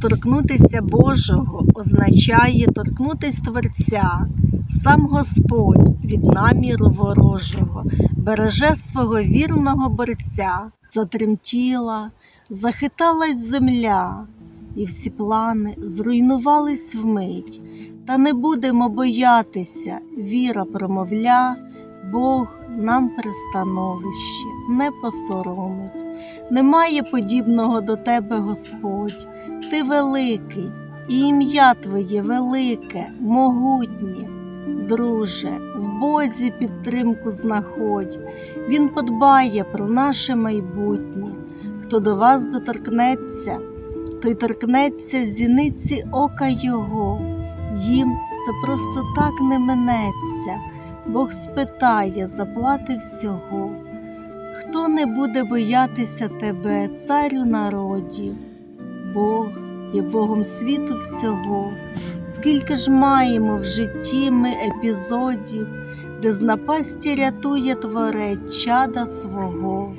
Доторкнутися Божого означає торкнутись Творця. Сам Господь від наміру ворожого береже свого вірного борця, затремтіла, захиталась земля, і всі плани зруйнувались вмить. Та не будемо боятися, віра промовля, Бог нам пристановище не посоромить. Немає подібного до тебе, Господь, ти великий, і ім'я Твоє велике, могутнє. Друже, в Бозі підтримку знаходь, Він подбає про наше майбутнє. Хто до вас доторкнеться, той торкнеться зіниці ока Його. Їм це просто так не минеться. Бог спитає, заплати всього. Хто не буде боятися тебе, царю народів? Бог є Богом світу всього. Скільки ж маємо в житті ми епізодів, де з напасті рятує творець чада свого.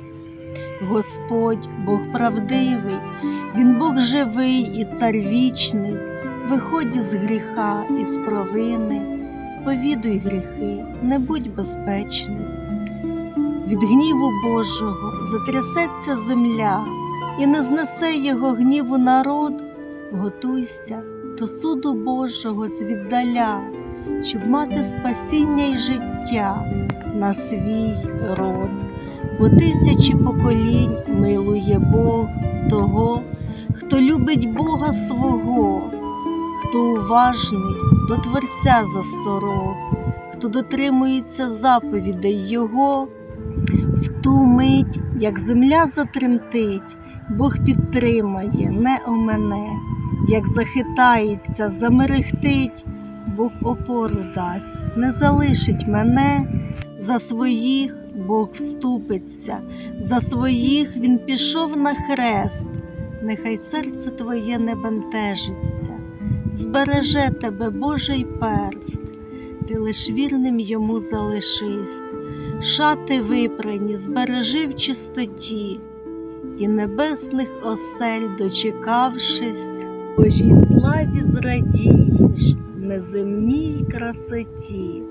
Господь, Бог правдивий, Він Бог живий і цар вічний, виходь з гріха і з провини, сповідуй гріхи, не будь безпечним. Від гніву Божого затрясеться земля, і не знесе його гніву народ. Готуйся до суду Божого звіддаля, щоб мати спасіння й життя на свій род, бо тисячі поколінь милує Бог того, хто любить Бога свого, хто уважний до Творця засторог, хто дотримується заповідей Його. В ту мить, як земля затремтить, Бог підтримає, не омене, як захитається, замерехтить, Бог опору дасть, не залишить мене, за своїх Бог вступиться, за своїх Він пішов на хрест, нехай серце твоє не бентежиться, збереже тебе Божий перст, ти лиш вірним йому залишись шати випрані, збережи в чистоті, і небесних осель, дочекавшись, Божій славі зрадієш неземній красоті.